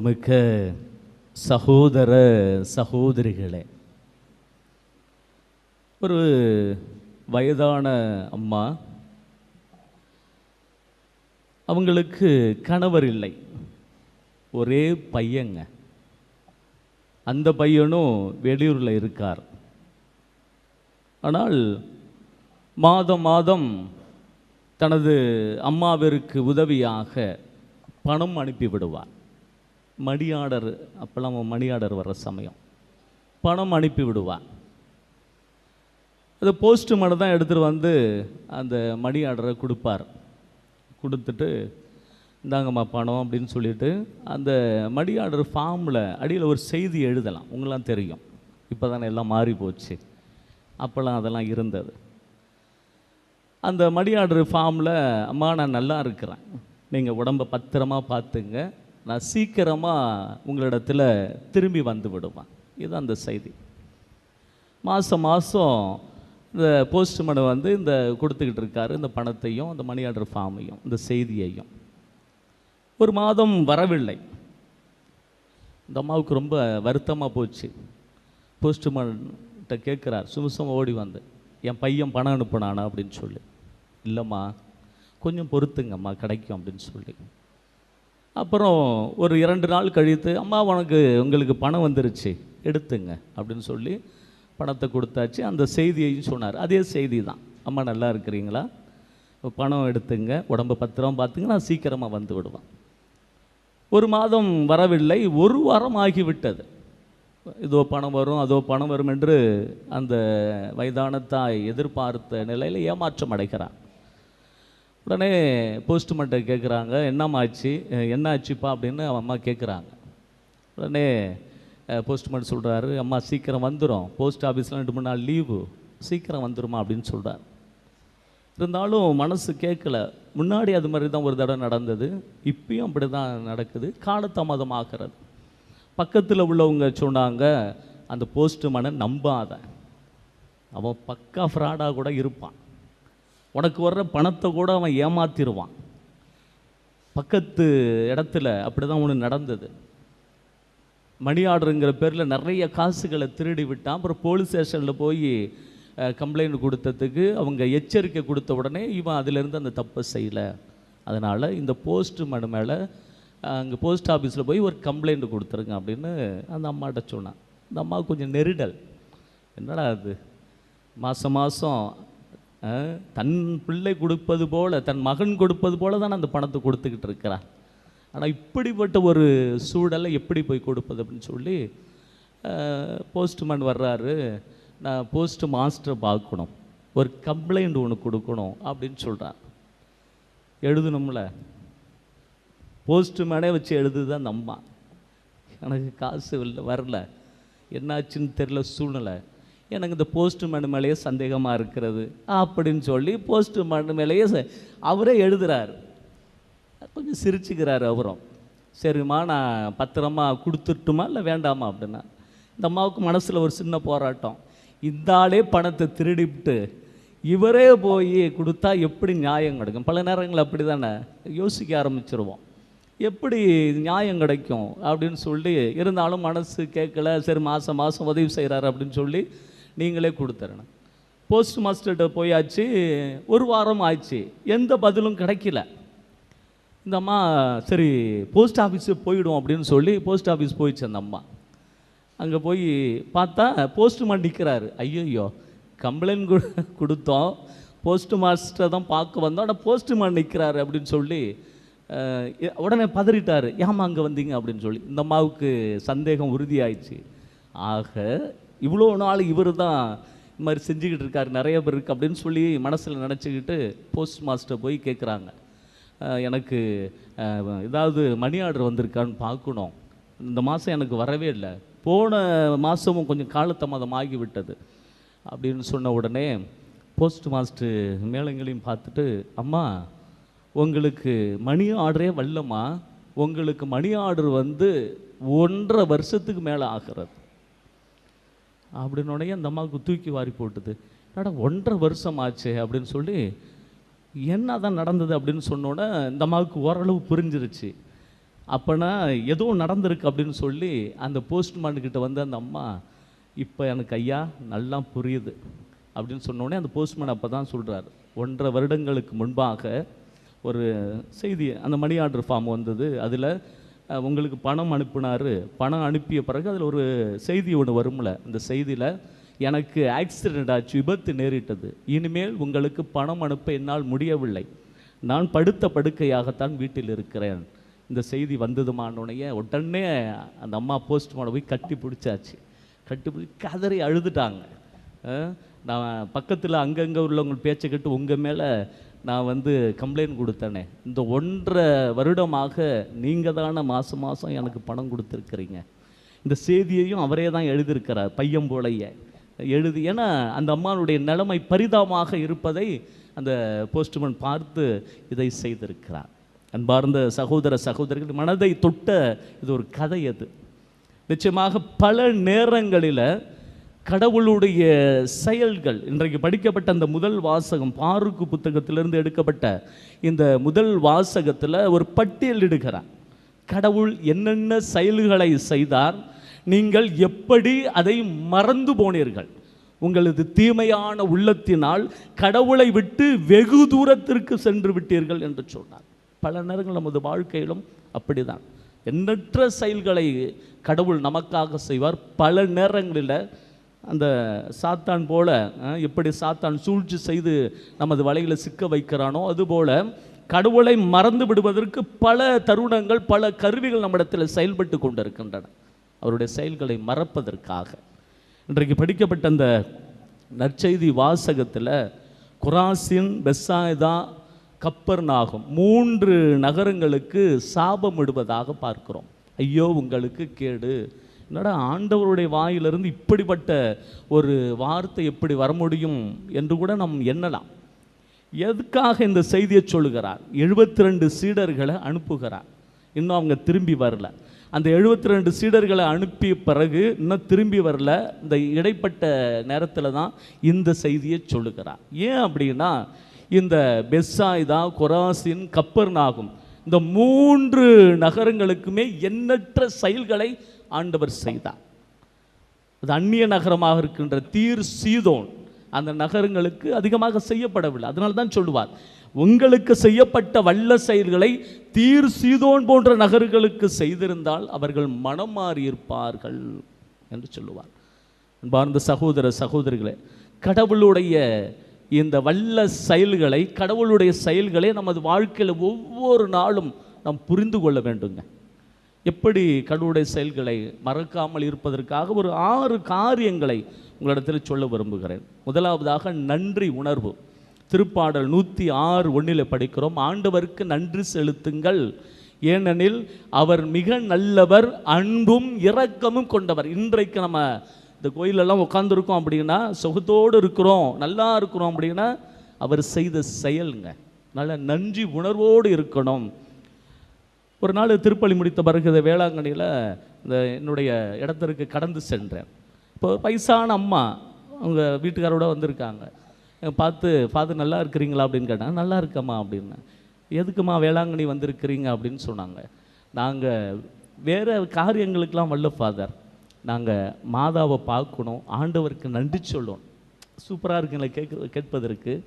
அன்புமிக்க சகோதர சகோதரிகளே. ஒரு வயதான அம்மா. அவங்களுக்கு கணவர் இல்லை. ஒரே பையங்க. அந்த பையனும் வெளியூரில் இருக்கார். ஆனால் மாதம் மாதம் தனது அம்மாவிற்கு உதவியாக பணம் அனுப்பிவிடுவார். மணி ஆர்டர் அப்போல்லாம் மணி ஆர்டர் வர்ற சமயம். பணம் அனுப்பி விடுவான். அது போஸ்ட் மட்டும் தான் எடுத்துகிட்டு வந்து அந்த மணி ஆர்டரை கொடுப்பார். கொடுத்துட்டு இந்தாங்கம்மா பணம் அப்படின்னு சொல்லிட்டு அந்த மணி ஆர்டர் ஃபார்மில் அடியில் ஒரு செய்தி எழுதலாம். உங்களாம் தெரியும். இப்போ தானே எல்லாம் மாறி போச்சு. அப்போல்லாம் அதெல்லாம் இருந்தது. அந்த மணி ஆர்டர் ஃபார்மில் அம்மா நான் நல்லா இருக்கிறேன். நீங்கள் உடம்பை பத்திரமா பார்த்துங்க. நான் சீக்கிரமாக உங்களிடத்தில் திரும்பி வந்து விடுவேன். இது அந்த செய்தி. மாதம் மாதம் இந்த போஸ்ட்மேனை வந்து இந்த கொடுத்துக்கிட்டு இருக்காரு இந்த பணத்தையும் இந்த மணி ஆர்டர் ஃபார்மையும் இந்த செய்தியையும். ஒரு மாதம் வரவில்லை. இந்த அம்மாவுக்கு ரொம்ப வருத்தமாக போச்சு. போஸ்ட்மேன்கிட்ட கேட்குறார் சுமசமாக ஓடி வந்து என் பையன் பணம் அனுப்பினானா? அப்படின்னு சொல்லி. இல்லைம்மா கொஞ்சம் பொறுத்துங்கம்மா கிடைக்கும் அப்படின்னு சொல்லி. அப்புறம் ஒரு இரண்டு நாள் கழித்து அம்மா உனக்கு உங்களுக்கு பணம் வந்துருச்சு எடுத்துங்க அப்படின்னு சொல்லி பணத்தை கொடுத்தாச்சு. அந்த செய்தியையும் சொன்னார். அதே செய்தி தான் அம்மா நல்லா இருக்கிறீங்களா? பணம் எடுத்துங்க உடம்பு பத்திரம் பார்த்துங்க நான் சீக்கிரமாக வந்து விடுவேன். ஒரு மாதம் வரவில்லை. ஒரு வாரம் ஆகிவிட்டது. இதோ பணம் வரும் அதோ பணம் வரும் என்று அந்த வயதான தாய் எதிர்பார்த்த நிலையில் ஏமாற்றம் அடைகிறார் உடனே போஸ்ட்மேன்ட்ட கேட்குறாங்க என்னம்மாச்சு? என்ன ஆச்சுப்பா அப்படின்னு அவன் அம்மா கேட்குறாங்க உடனே போஸ்ட்மேன் சொல்கிறாரு அம்மா சீக்கிரம் வந்துடும் போஸ்ட் ஆஃபீஸில் ரெண்டு மூணு நாள் லீவு சீக்கிரம் வந்துருமா? அப்படின்னு சொல்கிறார் இருந்தாலும் மனசு கேட்கல முன்னாடி அது மாதிரி தான் ஒரு தடவை நடந்தது. இப்பயும் அப்படி தான் நடக்குது. காலதாமதம் ஆகிறது பக்கத்தில் உள்ளவங்க சொன்னாங்க அந்த போஸ்ட்மேனை நம்பாத. அவன் பக்கா ஃப்ராடாக கூட இருப்பான். உனக்கு வர்ற பணத்தை கூட அவன் ஏமாத்திடுவான் பக்கத்து இடத்துல அப்படி தான் ஒன்று நடந்தது. மணி ஆர்டருங்கிற பேரில் நிறைய காசுகளை திருடி விட்டான். அப்புறம் போலீஸ் ஸ்டேஷனில் போய் கம்ப்ளைண்ட் கொடுத்ததுக்கு அவங்க எச்சரிக்கை கொடுத்த உடனே இவன் அதிலிருந்து அந்த தப்பை செய்யலை. அதனால் இந்த போஸ்ட் மனு மேலே அங்கே போஸ்ட் ஆஃபீஸில் போய் ஒரு கம்ப்ளைண்ட் கொடுத்துருங்க அப்படின்னு அந்த அம்மாட்ட சொன்னான். அந்த அம்மாவுக்கு கொஞ்சம் நெருடல். என்னடா அது மாதம் மாதம் தன் பிள்ளை கொடுப்பது போல் தன் மகன் கொடுப்பது போல தான் அந்த பணத்தை கொடுத்துக்கிட்டு இருக்கிறான் ஆனால் இப்படிப்பட்ட ஒரு சூழலை எப்படி போய் கொடுப்பது அப்படின்னு சொல்லி போஸ்ட்மேன் வர்றாரு. நான் போஸ்ட் மாஸ்டரை பார்க்கணும். ஒரு கம்ப்ளைண்ட் ஒன்று கொடுக்கணும் அப்படின்னு சொல்கிறான் எழுதணும்ல. போஸ்ட்மேனே வச்சு எழுதுது அந்த அம்மா எனக்கு காசு இல்லை வரல. என்னாச்சுன்னு தெரில சூழ்நிலை. எனக்கு இந்த போஸ்ட்மேன் மேலேயே சந்தேகமாக இருக்கிறது அப்படின்னு சொல்லி போஸ்ட்மேன் மேலேயே அவரே எழுதுறாரு. கொஞ்சம் சிரிச்சுக்கிறாரு அவரும். சரிம்மா நான் பத்திரமா கொடுத்துட்டுமா இல்லை வேண்டாமா அப்படின்னா. இந்த அம்மாவுக்கு மனசில் ஒரு சின்ன போராட்டம். இந்த ஆளே பணத்தை திருடிவிட்டு இவரே போய் கொடுத்தா எப்படி நியாயம் கிடைக்கும்? பல நேரங்கள் அப்படி தானே யோசிக்க ஆரம்பிச்சிருவோம். எப்படி நியாயம் கிடைக்கும் அப்படின்னு சொல்லி இருந்தாலும் மனசு கேட்கல. சரி மாதம் மாதம் உதவி செய்கிறாரு அப்படின்னு சொல்லி நீங்களே கொடுத்துறணும் போஸ்ட் மாஸ்டர்கிட்ட போயாச்சு ஒரு வாரம் ஆச்சு. எந்த பதிலும் கிடைக்கல. இந்த அம்மா சரி போஸ்ட் ஆஃபீஸு போயிடும் அப்படின்னு சொல்லி போஸ்ட் ஆஃபீஸ் போயிடுச்சு அந்த அம்மா. அங்கே போய் பார்த்தா போஸ்ட்மேன் நிற்கிறாரு ஐயோ கம்ப்ளைண்ட் கொடு கொடுத்தோம். போஸ்ட் மாஸ்டர் தான் பார்க்க வந்தோம். ஆனால் போஸ்ட்மேன் நிற்கிறாரு அப்படின்னு சொல்லி உடனே பதறிட்டார். ஏமா அங்கே வந்தீங்க அப்படின்னு சொல்லி. இந்த அம்மாவுக்கு சந்தேகம் உறுதியாயிடுச்சு. ஆக இவ்வளோ நாள் இவர் தான் இது மாதிரி செஞ்சுக்கிட்டு இருக்காரு நிறைய பேர் இருக்கு அப்படின்னு சொல்லி மனசில் நினச்சிக்கிட்டு போஸ்ட் மாஸ்டர் போய் கேட்குறாங்க எனக்கு ஏதாவது மணி ஆர்டர் வந்திருக்கான்னு பார்க்கணும். இந்த மாதம் எனக்கு வரவே இல்லை. போன மாதமும் கொஞ்சம் காலத்தமாதம் ஆகிவிட்டது அப்படின்னு சொன்ன உடனே போஸ்ட் மாஸ்டர் மேலங்களையும் பார்த்துட்டு அம்மா உங்களுக்கு மணி ஆர்டரே வரலம்மா. உங்களுக்கு மணி ஆர்டர் வந்து ஒன்றரை வருஷத்துக்கு மேலே ஆகிறது. அப்படின்னு அந்த அம்மாவுக்கு தூக்கி வாரி போட்டுது. என்னடா ஒன்றரை வருஷம் ஆச்சு அப்படின்னு சொல்லி என்ன தான் நடந்தது அப்படின்னு சொன்னோன்னே இந்த அம்மாவுக்கு ஓரளவு புரிஞ்சிருச்சு. அப்போனா எதுவும் நடந்திருக்கு அப்படின்னு சொல்லி அந்த போஸ்ட்மேன் கிட்ட வந்து அந்த அம்மா இப்போ எனக்கு ஐயா நல்லா புரியுது. அப்படின்னு சொன்னோடனே அந்த போஸ்ட்மேன் அப்போ தான் சொல்கிறார் ஒன்றரை வருடங்களுக்கு முன்பாக ஒரு செய்தி அந்த மணி ஆர்டர் ஃபார்ம் வந்தது. அதில் உங்களுக்கு பணம் அனுப்பினார். பணம் அனுப்பிய பிறகு அதில் ஒரு செய்தி ஒன்று வரும்ல அந்த செய்தியில் எனக்கு ஆக்சிடெண்ட் ஆச்சு விபத்து நேரிட்டது. இனிமேல் உங்களுக்கு பணம் அனுப்ப என்னால் முடியவில்லை. நான் படுத்த படுக்கையாகத்தான் வீட்டில் இருக்கிறேன். இந்த செய்தி வந்ததுமானோடனே உடனே அந்த அம்மா போஸ்ட் மாட போய் கட்டி பிடிச்சாச்சு. கட்டி பிடிச்சி கதறி அழுதுட்டாங்க. நான் பக்கத்தில் அங்கங்கே உள்ளவங்க பேச்சை கேட்டு உங்கள் மேலே நான் வந்து கம்ப்ளைண்ட் கொடுத்தேனே. இந்த ஒன்றரை வருடமாக நீங்கள் தானே மாதம் மாதம் எனக்கு பணம் கொடுத்துருக்குறீங்க. இந்த செய்தியையும் அவரே தான் எழுதியிருக்கிறார் பையன் போலைய. எழுதி ஏன்னா அந்த அம்மாவுடைய நிலைமை பரிதாபமாக இருப்பதை அந்த போஸ்ட்மேன் பார்த்து இதை செய்திருக்கிறார். அன்பார்ந்த சகோதர சகோதரிகள் மனதை தொட்ட இது ஒரு கதை அது. நிச்சயமாக பல நேரங்களில் கடவுளுடைய செயல்கள் இன்றைக்கு படிக்கப்பட்ட அந்த முதல் வாசகம் பாருக்கு புத்தகத்திலிருந்து எடுக்கப்பட்ட இந்த முதல் வாசகத்தில் ஒரு பட்டியலிடுகிறார் கடவுள் என்னென்ன செயல்களை செய்தார் நீங்கள் எப்படி அதை மறந்து போனீர்கள்? உங்களது தீமையான உள்ளத்தினால் கடவுளை விட்டு வெகு தூரத்திற்கு சென்று விட்டீர்கள் என்று சொன்னார். பல நேரங்கள் நமது வாழ்க்கையிலும் அப்படிதான். எண்ணற்ற செயல்களை கடவுள் நமக்காக செய்வார். பல நேரங்களில் அந்த சாத்தான் போல எப்படி சாத்தான் சூழ்ச்சி செய்து நமது வலையில் சிக்க வைக்கிறானோ அதுபோல் கடவுளை மறந்து விடுவதற்கு பல தருணங்கள் பல கருவிகள் நம்மிடத்தில் செயல்பட்டு கொண்டிருக்கின்றன. அவருடைய செயல்களை மறப்பதற்காக. இன்றைக்கு படிக்கப்பட்ட அந்த நற்செய்தி வாசகத்தில் குராசின் பெஸ்ஸாய்தா கப்பர்நாகும் மூன்று நகரங்களுக்கு சாபம் விடுவதாக பார்க்கிறோம். ஐயோ உங்களுக்கு கேடு. என்னடா ஆண்டவருடைய வாயிலிருந்து இப்படிப்பட்ட ஒரு வார்த்தை எப்படி வர முடியும் என்று கூட நாம் எண்ணலாம். எதுக்காக இந்த செய்தியை சொல்லுகிறார்? எழுபத்தி ரெண்டு சீடர்களை அனுப்புகிறார். இன்னும் அவங்க திரும்பி வரல. அந்த எழுபத்தி ரெண்டு சீடர்களை அனுப்பிய பிறகு இன்னும் திரும்பி வரல. இந்த இடைப்பட்ட நேரத்தில் தான் இந்த செய்தியை சொல்லுகிறார். ஏன் அப்படின்னா இந்த பெஸ்ஸாய்தா கொராசின் கப்பர்னாகும். இந்த மூன்று நகரங்களுக்குமே எண்ணற்ற செயல்களை ஆண்டவர் செய்தார். அது அந்நிய நகரமாக இருக்கின்ற தீர் சீதோன் அந்த நகரங்களுக்கு அதிகமாக செய்யப்படவில்லை. அதனால தான் சொல்லுவார் உங்களுக்கு செய்யப்பட்ட வல்ல செயல்களை தீர் சீதோன் போன்ற நகர்களுக்கு செய்திருந்தால் அவர்கள் மனம் மாறியிருப்பார்கள் என்று சொல்லுவார். அன்பார்ந்த சகோதர சகோதரிகளே கடவுளுடைய இந்த வல்ல செயல்களை கடவுளுடைய செயல்களை நமது வாழ்க்கையில் ஒவ்வொரு நாளும் நாம் புரிந்து கொள்ள வேண்டுங்க. எப்படி கடவுளுடைய செயல்களை மறக்காமல் இருப்பதற்காக ஒரு ஆறு காரியங்களை உங்களிடத்தில் சொல்ல விரும்புகிறேன். முதலாவதாக நன்றி உணர்வு. திருப்பாடல் நூற்றி ஆறு ஒன்றில் படிக்கிறோம் ஆண்டவருக்கு நன்றி செலுத்துங்கள். ஏனெனில் அவர் மிக நல்லவர் அன்பும் இரக்கமும் கொண்டவர். இன்றைக்கு நம்ம இந்த கோயிலெல்லாம் உட்காந்துருக்கோம் அப்படின்னா சுகத்தோடு இருக்கிறோம் நல்லா இருக்கிறோம் அப்படின்னா அவர் செய்த செயலுங்க. நல்ல நன்றி உணர்வோடு இருக்கணும். ஒரு நாள் திருப்பலி முடித்த பிறகு வேளாங்கண்ணியில் இந்த என்னுடைய இடத்திற்கு கடந்து சென்றேன். இப்போ வயசான அம்மா அவங்க வீட்டுக்காரோட வந்திருக்காங்க. பார்த்து ஃபாதர் நல்லா இருக்கிறீங்களா? அப்படின்னு கேட்டாங்க நல்லா இருக்கம்மா அப்படின்னு. எதுக்குமா வேளாங்கண்ணி வந்திருக்கிறீங்க? அப்படின்னு சொன்னாங்க. நாங்கள் வேறு காரியங்களுக்கெல்லாம் வல்ல ஃபாதர். நாங்கள் மாதாவை பார்க்கணும் ஆண்டவருக்கு நன்றி சொல்லணும். சூப்பராக இருக்குங்களே கேட்க கேட்பதற்கு.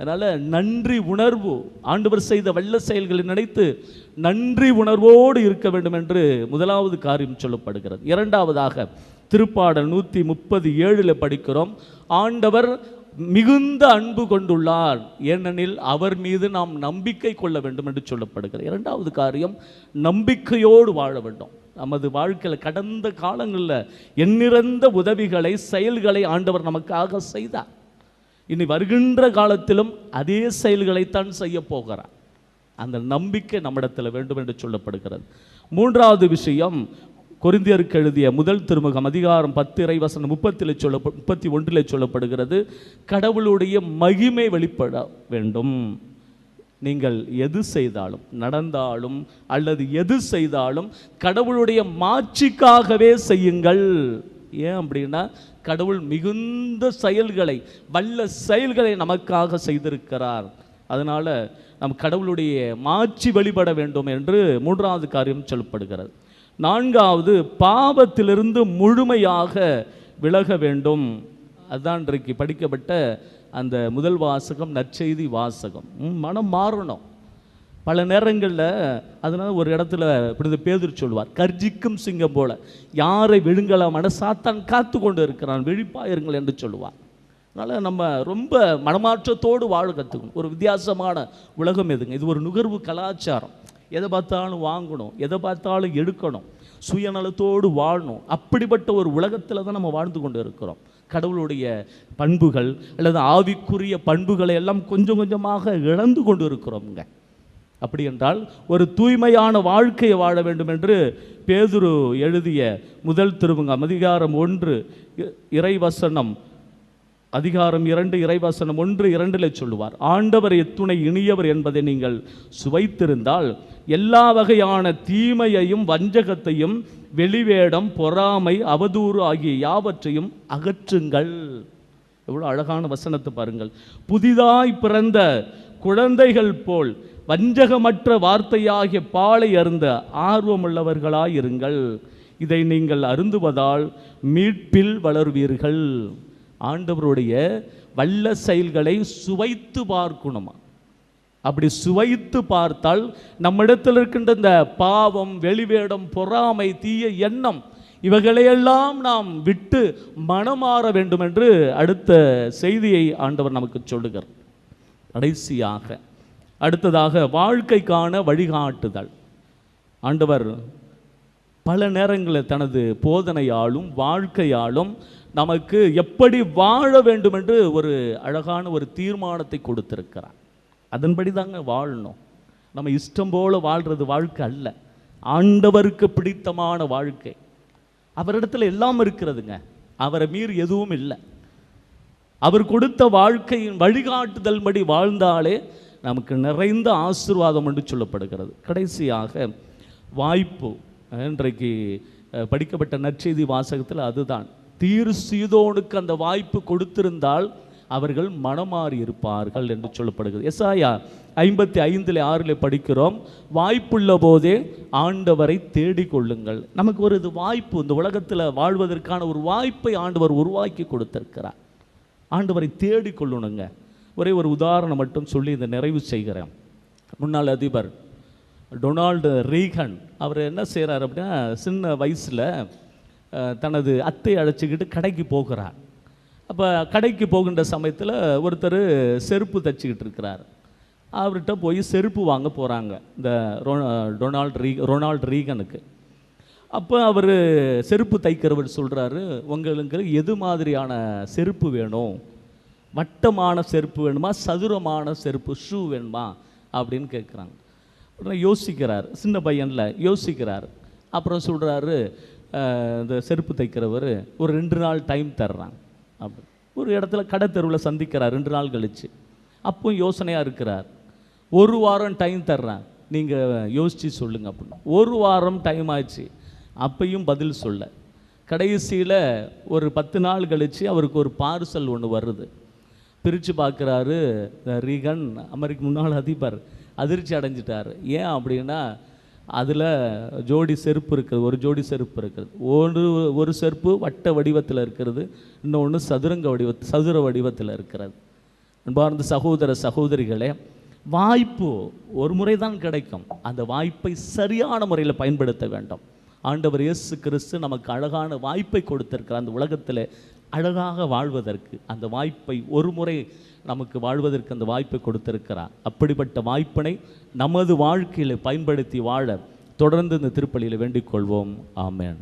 அதனால் நன்றி உணர்வு ஆண்டவர் செய்த வல்ல செயல்களை நினைத்து நன்றி உணர்வோடு இருக்க வேண்டும் என்று முதலாவது காரியம் சொல்லப்படுகிறது. இரண்டாவதாக திருப்பாடல் நூற்றி முப்பது ஏழில் படிக்கிறோம் ஆண்டவர் மிகுந்த அன்பு கொண்டுள்ளார் ஏனெனில் அவர் மீது நாம் நம்பிக்கை கொள்ள வேண்டும் என்று சொல்லப்படுகிறது. இரண்டாவது காரியம் நம்பிக்கையோடு வாழ வேண்டும். நமது வாழ்க்கையில் கடந்த காலங்களில் எண்ணிறந்த உதவிகளை செயல்களை ஆண்டவர் நமக்காக செய்தார். இனி வருகின்ற காலத்திலும் அதே செயல்களைத்தான் செய்ய போகிறார். அந்த நம்பிக்கை நம்மிடத்தில் வேண்டும் என்று சொல்லப்படுகிறது. மூன்றாவது விஷயம் கொரிந்தியருக்கு எழுதிய முதல் திருமுகம் அதிகாரம் பத்து இறைவசனம் முப்பத்தில் சொல்ல முப்பத்தி ஒன்றில் சொல்லப்படுகிறது கடவுளுடைய மகிமை வெளிப்பட வேண்டும். நீங்கள் எது செய்தாலும் நடந்தாலும் அல்லது எது செய்தாலும் கடவுளுடைய மாட்சிக்காகவே செய்யுங்கள். ஏன் அப்படின்னா கடவுள் மிகுந்த செயல்களை வல்ல செயல்களை நமக்காக செய்திருக்கிறார். அதனால் நம் கடவுளுடைய மாட்சி வழிபட வேண்டும் என்று மூன்றாவது காரியம் சொல்லப்படுகிறது. நான்காவது பாவத்திலிருந்து முழுமையாக விலக வேண்டும். அதுதான் இன்றைக்கு படிக்கப்பட்ட அந்த முதல் வாசகம் நற்செய்தி வாசகம். மனம் மாறணும். பல நேரங்களில் அதனால் ஒரு இடத்துல இப்படி பேதர் சொல்வார் கர்ஜிக்கும் சிங்கம் போல யாரை விழுங்கலாமான சாத்தான் காத்து கொண்டு இருக்கிறான் விழிப்பாயிருங்கள் என்று சொல்லுவார். அதனால் நம்ம ரொம்ப மனமாற்றத்தோடு வாழ கற்றுக்கணும் ஒரு வித்தியாசமான உலகம் எதுங்க? இது ஒரு நுகர்வு கலாச்சாரம். எதை பார்த்தாலும் வாங்கணும் எதை பார்த்தாலும் எடுக்கணும் சுயநலத்தோடு வாழணும். அப்படிப்பட்ட ஒரு உலகத்தில் தான் நம்ம வாழ்ந்து கொண்டு இருக்கிறோம். கடவுளுடைய பண்புகள் அல்லது ஆவிக்குரிய பண்புகளை எல்லாம் கொஞ்சம் கொஞ்சமாக இழந்து கொண்டு இருக்கிறோம்ங்க. அப்படி என்றால் ஒரு தூய்மையான வாழ்க்கையை வாழ வேண்டும் என்று பேதுரு எழுதிய முதல் திருமுகம் அதிகாரம் ஒன்று இ- இறைவசனம் அதிகாரம் இரண்டு இறைவசனம் ஒன்று இரண்டில் சொல்லுவார் ஆண்டவர் எத்துணை இனியவர் என்பதை நீங்கள் சுவைத்திருந்தால் எல்லா வகையான தீமையையும் வஞ்சகத்தையும் வெளிவேடம் பொறாமை அவதூறு ஆகிய யாவற்றையும் அகற்றுங்கள். எவ்வளோ அழகான வசனத்தை பாருங்கள். புதிதாய் பிறந்த குழந்தைகள் போல் வஞ்சகமற்ற வார்த்தையாகிய பாலை அருந்த ஆர்வமுள்ளவர்களாயிருங்கள். இதை நீங்கள் அருந்துவதால் மீட்பில் வளர்வீர்கள். ஆண்டவருடைய வல்ல செயல்களை சுவைத்து பார்க்கணுமா. அப்படி சுவைத்து பார்த்தால் நம்மிடத்தில் இருக்கின்ற இந்த பாவம் வெளிவேடம் பொறாமை தீய எண்ணம் இவைகளையெல்லாம் நாம் விட்டு மனமாற வேண்டும் என்று அடுத்த செய்தியை ஆண்டவர் நமக்கு சொல்லுகிறார். கடைசியாக அடுத்ததாக வாழ்க்கைக்கான வழிகாட்டுதல். ஆண்டவர் பல நேரங்களில் தனது போதனையாலும் வாழ்க்கையாலும் நமக்கு எப்படி வாழ வேண்டும் என்று ஒரு அழகான ஒரு தீர்மானத்தை கொடுத்திருக்கிறார். அதன்படி தாங்க வாழணும். நம்ம இஷ்டம் போல வாழ்றது வாழ்க்கை அல்ல. ஆண்டவருக்கு பிடித்தமான வாழ்க்கை. அவரிடத்துல எல்லாம் இருக்கிறதுங்க. அவரை மீறி எதுவும் இல்லை. அவர் கொடுத்த வாழ்க்கையின் வழிகாட்டுதல் படி வாழ்ந்தாலே நமக்கு நிறைந்த ஆசீர்வாதம் என்று சொல்லப்படுகிறது. கடைசியாக வாய்ப்பு இன்றைக்கு படிக்கப்பட்ட நற்செய்தி வாசகத்தில் அதுதான். தீர் சீதோனுக்கு அந்த வாய்ப்பு கொடுத்திருந்தால் அவர்கள் மனமாறி இருப்பார்கள் என்று சொல்லப்படுகிறது. எஸ்ஆயா ஐம்பத்தி ஐந்தில் ஆறில் படிக்கிறோம் வாய்ப்புள்ள போதே ஆண்டவரை தேடிக்கொள்ளுங்கள் நமக்கு ஒரு இது வாய்ப்பு இந்த உலகத்தில் வாழ்வதற்கான ஒரு வாய்ப்பை ஆண்டவர் உருவாக்கி கொடுத்திருக்கிறார். ஆண்டவரை தேடிக்கொள்ளணுங்க ஒரே ஒரு உதாரணம் மட்டும் சொல்லி இந்த நிறைவு செய்கிறேன். முன்னாள் அதிபர் டொனால்டு ரீகன் அவர் என்ன செய்கிறார் அப்படின்னா சின்ன வயசில் தனது அத்தை அழைச்சிக்கிட்டு கடைக்கு போகிறார். அப்போ கடைக்கு போகின்ற சமயத்தில் ஒருத்தர் செருப்பு தச்சுக்கிட்டு இருக்கிறார். அவர்கிட்ட போய் செருப்பு வாங்க போகிறாங்க இந்த ரொ டொனால்ட் ரீ ரொனால்ட் ரீகனுக்கு. அப்போ அவர் செருப்பு தைக்கிறவர் சொல்கிறாரு உங்களுக்கு எது மாதிரியான செருப்பு வேணும்? வட்டமான செருப்பு வேணுமா? சதுரமான செருப்பு ஷூ வேணுமா? அப்படின்னு கேட்குறாங்க உடனே யோசிக்கிறார். சின்ன பையனில் யோசிக்கிறார். அப்புறம் சொல்கிறாரு இந்த செருப்பு தைக்கிறவர் ஒரு ரெண்டு நாள் டைம் தர்றாங்க. அப்படி. ஒரு இடத்துல கடை தெருவில் சந்திக்கிறார் ரெண்டு நாள் கழித்து அப்பவும் யோசனையாக இருக்கிறார். ஒரு வாரம் டைம் தர்றேன். நீங்கள் யோசித்து சொல்லுங்க அப்படின்னு. ஒரு வாரம் டைம் ஆச்சு. அப்பையும் பதில் சொல்ல. கடைசியில் ஒரு பத்து நாள் கழித்து அவருக்கு ஒரு பார்சல் ஒன்று வருது. பிரித்து பார்க்குறாரு ரீகன் அமெரிக்க முன்னாள் அதிபர். அதிர்ச்சி அடைஞ்சிட்டார். ஏன் அப்படின்னா அதில் ஜோடி செருப்பு இருக்குது ஒரு ஜோடி செருப்பு இருக்குது. ஒரு ஒரு செருப்பு வட்ட வடிவத்தில் இருக்கிறது இன்னொன்று சதுரங்க வடிவ சதுர வடிவத்தில் இருக்கிறது. அன்பார்ந்த சகோதர சகோதரிகளே வாய்ப்பு ஒரு முறை தான் கிடைக்கும். அந்த வாய்ப்பை சரியான முறையில் பயன்படுத்த வேண்டும். ஆண்டவர் இயேசு கிறிஸ்து நமக்கு அழகான வாய்ப்பை கொடுத்திருக்கிறார். அந்த உலகத்தில் அழகாக வாழ்வதற்கு அந்த வாய்ப்பை ஒரு முறை நமக்கு வாழ்வதற்கு அந்த வாய்ப்பை கொடுத்திருக்கிறார். அப்படிப்பட்ட வாய்ப்பினை நமது வாழ்க்கையில் பயன்படுத்தி வாழ தொடர்ந்து இந்த திருப்பலியில் வேண்டிக் கொள்வோம். ஆமேன்.